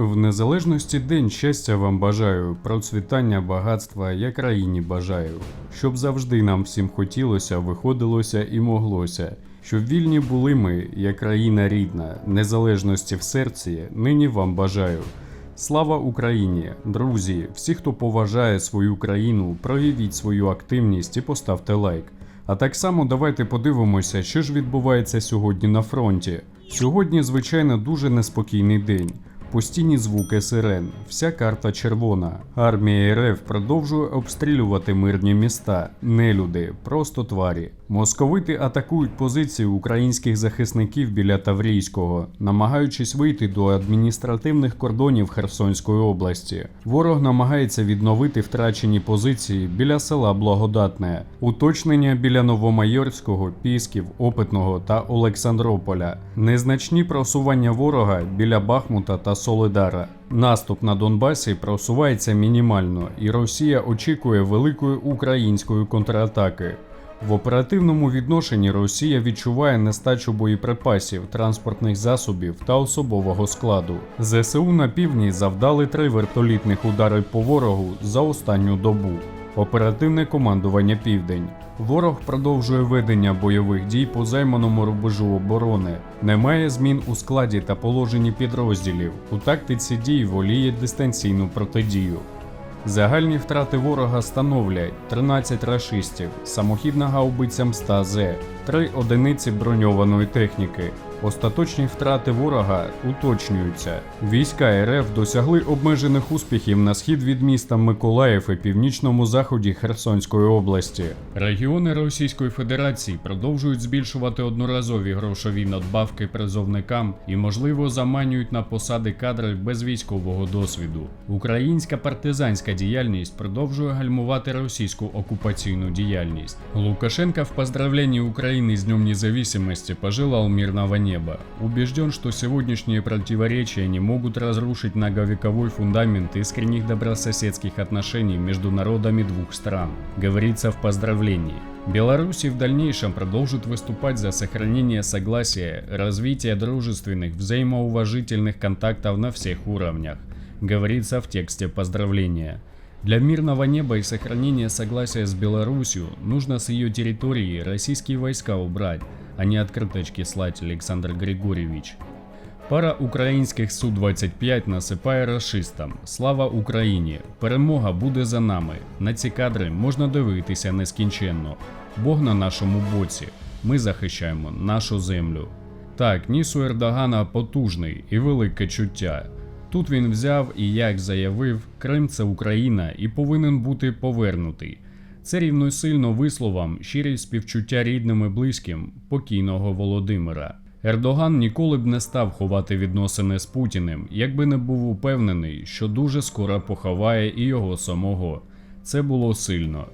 В незалежності день щастя вам бажаю, процвітання багатства я країні бажаю, щоб завжди нам всім хотілося, виходилося і моглося. Щоб вільні були ми, як країна рідна, незалежності в серці, нині вам бажаю. Слава Україні! Друзі, всі, хто поважає свою країну, проявіть свою активність і поставте лайк. А так само давайте подивимося, що ж відбувається сьогодні на фронті. Сьогодні, звичайно, дуже неспокійний день. Постійні звуки сирен, вся карта червона. Армія РФ продовжує обстрілювати мирні міста, нелюди, просто тварі. Московити атакують позиції українських захисників біля Таврійського, намагаючись вийти до адміністративних кордонів Херсонської області. Ворог намагається відновити втрачені позиції біля села Благодатне, уточнення біля Новомайорського, Пісків, Опитного та Олександрополя, незначні просування ворога біля Бахмута та Солидара. Наступ на Донбасі просувається мінімально, і Росія очікує великої української контратаки. В оперативному відношенні Росія відчуває нестачу боєприпасів, транспортних засобів та особового складу. ЗСУ на півдні завдали три вертолітних удари по ворогу за останню добу. Оперативне командування Південь. Ворог продовжує ведення бойових дій по займаному рубежу оборони. Немає змін у складі та положенні підрозділів. У тактиці дій воліє дистанційну протидію. Загальні втрати ворога становлять 13 рашистів, самохідна гаубиця МСТА-З, 3 одиниці броньованої техніки. Остаточні втрати ворога уточнюються. Війська РФ досягли обмежених успіхів на схід від міста Миколаїв і північному заході Херсонської області. Регіони Російської Федерації продовжують збільшувати одноразові грошові надбавки призовникам і, можливо, заманюють на посади кадри без військового досвіду. Українська партизанська діяльність продовжує гальмувати російську окупаційну діяльність. Лукашенко в поздравлении Украины с Днем Независимости пожелал мирного неба. Убежден, что сегодняшние противоречия не могут разрушить многовековой фундамент искренних добрососедских отношений между народами двух стран, говорится в поздравлении. Беларусь в дальнейшем продолжит выступать за сохранение согласия, развитие дружественных, взаимоуважительных контактов на всех уровнях, говорится в тексте поздравления. Для мирного неба и сохранения согласия с Беларусью нужно с ее территории российские войска убрать, а не открыточки слать, Александр Григорьевич. Пара українських Су-25 насипає рашистам. Слава Україні! Перемога буде за нами. На ці кадри можна дивитися нескінченно. Бог на нашому боці. Ми захищаємо нашу землю. Так, ніс у Ердогана потужний і велике чуття. Тут він взяв і як заявив, Крим це Україна і повинен бути повернутий. Це рівносильно висловам щирі співчуття рідним і близьким покійного Володимира. Ердоган ніколи б не став ховати відносини з Путіним, якби не був упевнений, що дуже скоро поховає і його самого. Це було сильно.